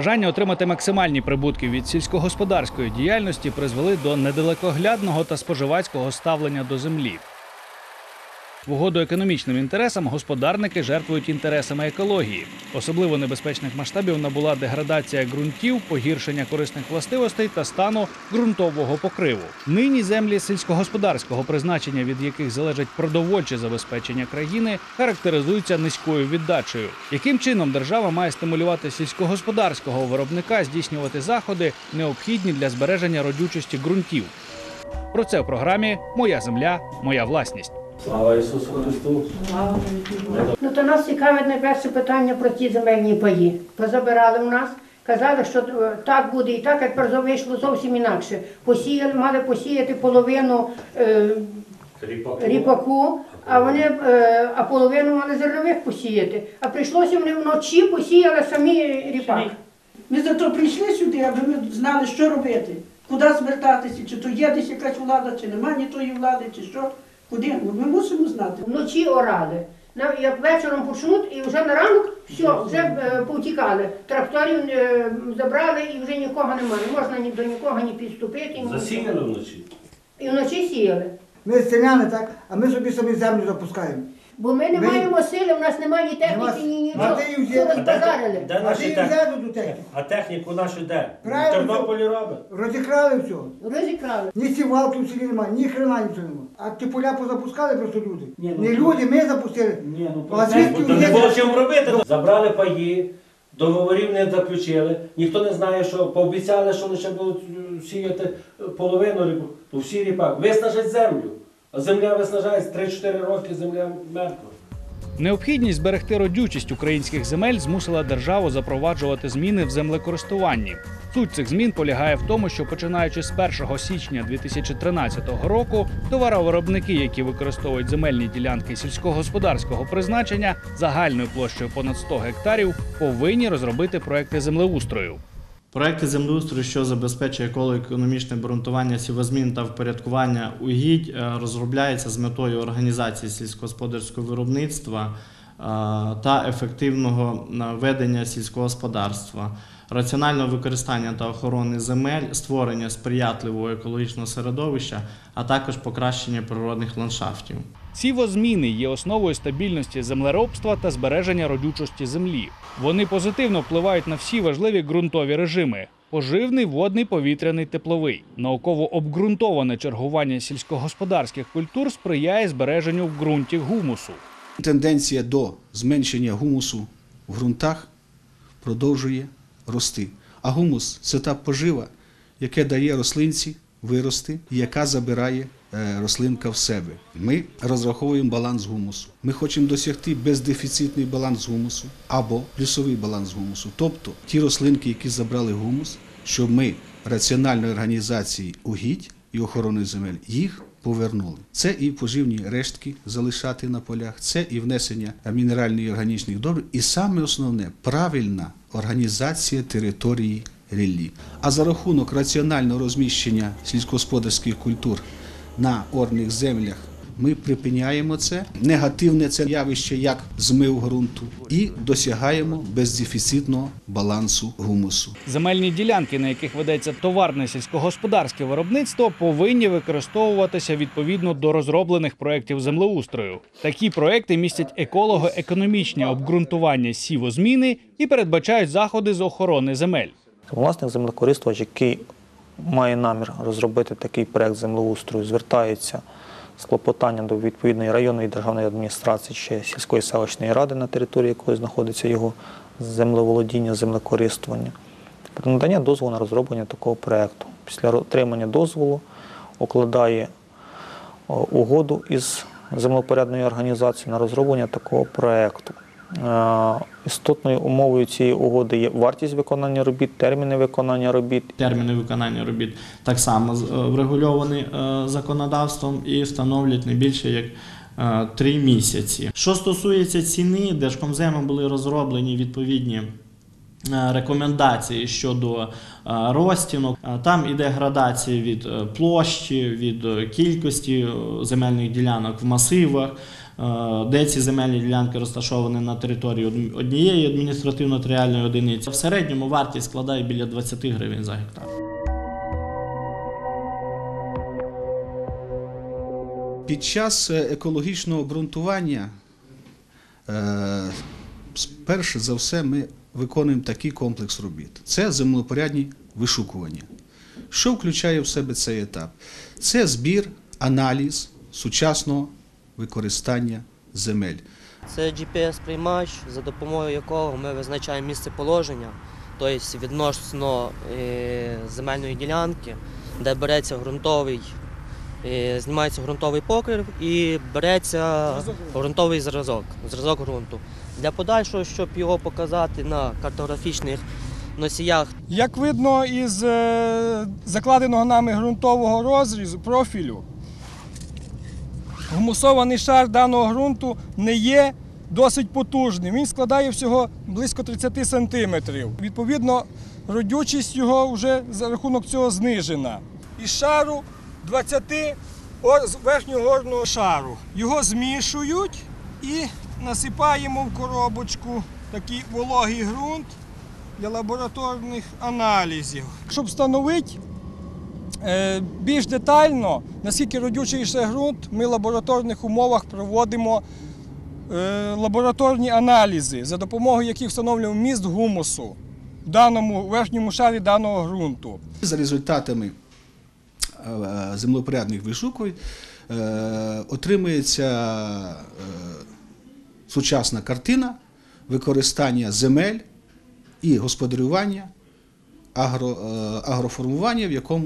Бажання отримати максимальні прибутки від сільськогосподарської діяльності призвели до недалекоглядного та споживацького ставлення до землі. В угоду економічним інтересам господарники жертвують інтересами екології. Особливо небезпечних масштабів набула деградація ґрунтів, погіршення корисних властивостей та стану ґрунтового покриву. Нині землі сільськогосподарського призначення, від яких залежить продовольче забезпечення країни, характеризуються низькою віддачею. Яким чином держава має стимулювати сільськогосподарського виробника здійснювати заходи, необхідні для збереження родючості ґрунтів? Про це в програмі Моя земля, моя власність. Слава Ісусу Христу! Ну, то нас цікавить найперше питання про ті земельні паї. Позабирали в нас, казали, що е, так буде і так, а тепер вийшло зовсім інакше. Посіяли, мали посіяти половину е, ріпаку, а вони е, а половину мали зернових посіяти. А прийшлося вони вночі посіяли самі ріпак. Ми зато прийшли сюди, аби ми знали, що робити, куди звертатися, чи то є десь якась влада, чи немає ні тої влади, чи що. Куди? Ну, Ми мусимо знати. Вночі орали. Як вечором почнуть, і вже на ранок все, вже е, повтікали. Тракторів е, забрали і вже нікого немає. Не можна ні до нікого ні підступити. ні Засіяли вночі. І вночі сіяли. Ми селяни, так, а ми собі самі землю запускаємо. Бо ми не Ви- маємо сили, в нас немає ні Нема- техніки, ні А нічого. ти їм Все взяв- розбазарили. Де А наші ти їм до техніки. А техніку нашу де? Правильно. В Тернополі робить. Розікрали все. Розікрали. Ні сівалки в селі немає, ні хрена нічого немає. А ті поля позапускали просто люди. Ні, ну, Не люди, ми запустили. Ні, ну, А звідки Та не було чим робити. Забрали паї, договорів не заключили. Ніхто не знає, що пообіцяли, що лише будуть е, сіяти половину ріпак. То всі ріпак. Виснажать землю. Земля виснажається 3-4 роки, земля мертва. Необхідність зберегти родючість українських земель змусила державу запроваджувати зміни в землекористуванні. Суть цих змін полягає в тому, що починаючи з 1 січня 2013 року, товаровиробники, які використовують земельні ділянки сільськогосподарського призначення загальною площею понад 100 гектарів, повинні розробити проекти землеустрою. Проекти землеустрою, що забезпечує економічне обґрунтування сівозмін та впорядкування угідь, е, розробляється з метою організації сільськогосподарського виробництва е, та ефективного е, ведення сільського господарства, раціонального використання та охорони земель, створення сприятливого екологічного середовища, а також покращення природних ландшафтів. Сівозміни є основою стабільності землеробства та збереження родючості землі. Вони позитивно впливають на всі важливі ґрунтові режими: поживний, водний, повітряний, тепловий. Науково обґрунтоване чергування сільськогосподарських культур сприяє збереженню в ґрунті гумусу. Тенденція до зменшення гумусу в ґрунтах продовжує рости. А гумус це та пожива, яка дає рослинці вирости, яка забирає е, рослинка в себе. Ми розраховуємо баланс гумусу. Ми хочемо досягти бездефіцитний баланс гумусу або плюсовий баланс гумусу. Тобто ті рослинки, які забрали гумус, щоб ми раціональної організації угідь і охорони земель їх повернули. Це і поживні рештки залишати на полях, це і внесення мінеральних і органічних добрив, і саме основне правильна організація території ріллі. А за рахунок раціонального розміщення сільськогосподарських культур на орних землях ми припиняємо це негативне це явище, як змив ґрунту, і досягаємо бездефіцитного балансу гумусу. Земельні ділянки, на яких ведеться товарне сільськогосподарське виробництво, повинні використовуватися відповідно до розроблених проєктів землеустрою. Такі проекти містять еколого-економічні обґрунтування сівозміни і передбачають заходи з охорони земель. Власник землекористувач, який має намір розробити такий проект землеустрою, звертається з клопотанням до відповідної районної державної адміністрації чи сільської селищної ради, на території якої знаходиться його землеволодіння, землекористування, про надання дозволу на розроблення такого проекту. Після отримання дозволу укладає угоду із землепорядною організацією на розроблення такого проекту. Е, Істотною умовою цієї угоди є вартість виконання робіт, терміни виконання робіт. Терміни виконання робіт так само е, врегульовані е, законодавством і становлять не більше як три місяці. Що стосується ціни, Держкомземом були розроблені відповідні. Е, Рекомендації щодо е, розтінок. Е, Там іде градація від площі, від кількості земельних ділянок в масивах, де ці земельні ділянки розташовані на території однієї адміністративно-територіальної одиниці. В середньому вартість складає біля 20 гривень за гектар. Під час екологічного ґрунтування, е, перше за все, ми виконуємо такий комплекс робіт. Це землепорядні вишукування. Що включає в себе цей етап? Це збір, аналіз сучасного використання земель. Це GPS-приймач, за допомогою якого ми визначаємо місце положення, тобто відносно е, земельної ділянки, де береться ґрунтовий, знімається ґрунтовий покрив і береться ґрунтовий зразок, зразок ґрунту. Для подальшого, щоб його показати на картографічних носіях, Як видно із е, закладеного нами ґрунтового розрізу профілю, гумусований шар даного ґрунту не є досить потужним. Він складає всього близько 30 сантиметрів. Відповідно, родючість його вже за рахунок цього знижена. Із шару 20 о- з верхнього горного шару. Його змішують і насипаємо в коробочку такий вологий ґрунт для лабораторних аналізів. Щоб встановити е, більш детально, наскільки родючий ще ґрунт, ми в лабораторних умовах проводимо е, лабораторні аналізи, за допомогою яких встановлюємо міст гумусу в даному верхньому шарі даного ґрунту. За результатами е, землепорядних вишукувань е, отримується е, сучасна картина використання земель і господарювання агро, агроформування, в якому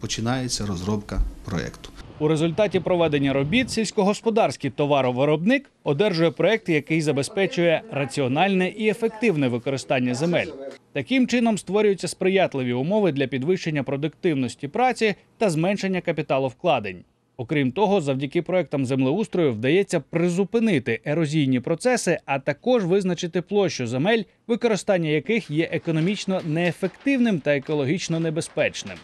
починається розробка проєкту. У результаті проведення робіт сільськогосподарський товаровиробник одержує проект, який забезпечує раціональне і ефективне використання земель. Таким чином створюються сприятливі умови для підвищення продуктивності праці та зменшення капіталовкладень. Окрім того, завдяки проектам землеустрою вдається призупинити ерозійні процеси, а також визначити площу земель, використання яких є економічно неефективним та екологічно небезпечним.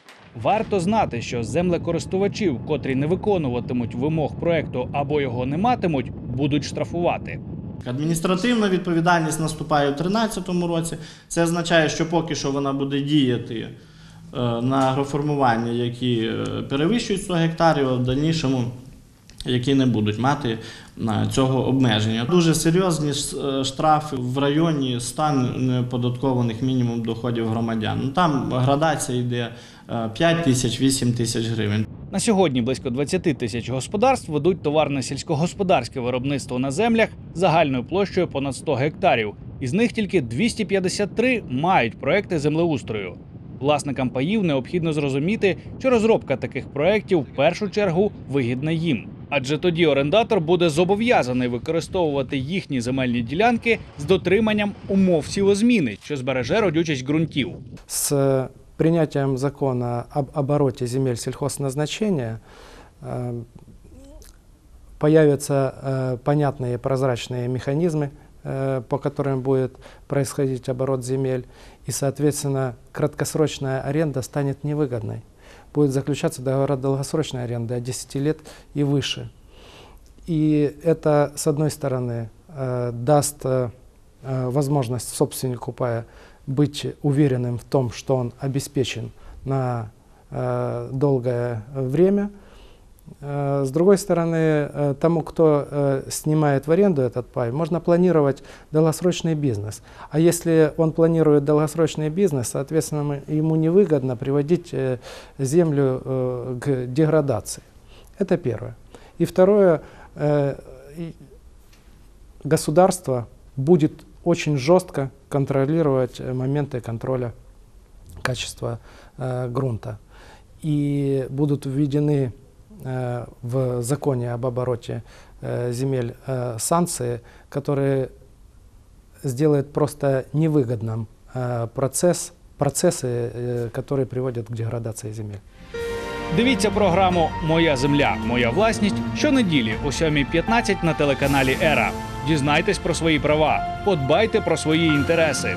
Варто знати, що землекористувачів, котрі не виконуватимуть вимог проекту або його не матимуть, будуть штрафувати. Адміністративна відповідальність наступає у 2013 році. Це означає, що поки що вона буде діяти е, на агроформування, які е, перевищують 100 гектарів, а в дальнішому які не будуть мати цього обмеження. Дуже серйозні е, штрафи в районі 100 неподаткованих мінімум доходів громадян. Ну, Там градація йде е, 5 тисяч, 8 тисяч гривень. На сьогодні близько 20 тисяч господарств ведуть товарне сільськогосподарське виробництво на землях загальною площею понад 100 гектарів. Із них тільки 253 мають проекти землеустрою. Власникам паїв необхідно зрозуміти, що розробка таких проєктів в першу чергу вигідна їм. Адже тоді орендатор буде зобов'язаний використовувати їхні земельні ділянки з дотриманням умов сівозміни, що збереже родючість ґрунтів. С принятием закона об обороте земель сельхозназначения э, появятся э, понятные прозрачные механизмы, э, по которым будет происходить оборот земель, и, соответственно, краткосрочная аренда станет невыгодной. Будет заключаться договор долгосрочной аренды от 10 лет и выше. И это, с одной стороны, даст возможность собственнику пая быть уверенным в том, что он обеспечен на э, долгое время. Э, С другой стороны, э, тому, кто э, снимает в аренду этот пай, можно планировать долгосрочный бизнес. А если он планирует долгосрочный бизнес, соответственно, ему невыгодно приводить э, землю э, к деградации. Это первое. И второе, э, государство будет очень жестко контролировать э, моменты контроля качества э, грунта. И будут введены э, в законе об обороте э, земель э, санкции, которые сделает просто невыгодным э, процесс, процессы, э, которые приводят к деградации земель. Дивіться програму Моя земля, моя власність щонеділі о 7.15 на телеканалі Ера. Дізнайтесь про свої права, подбайте про свої інтереси.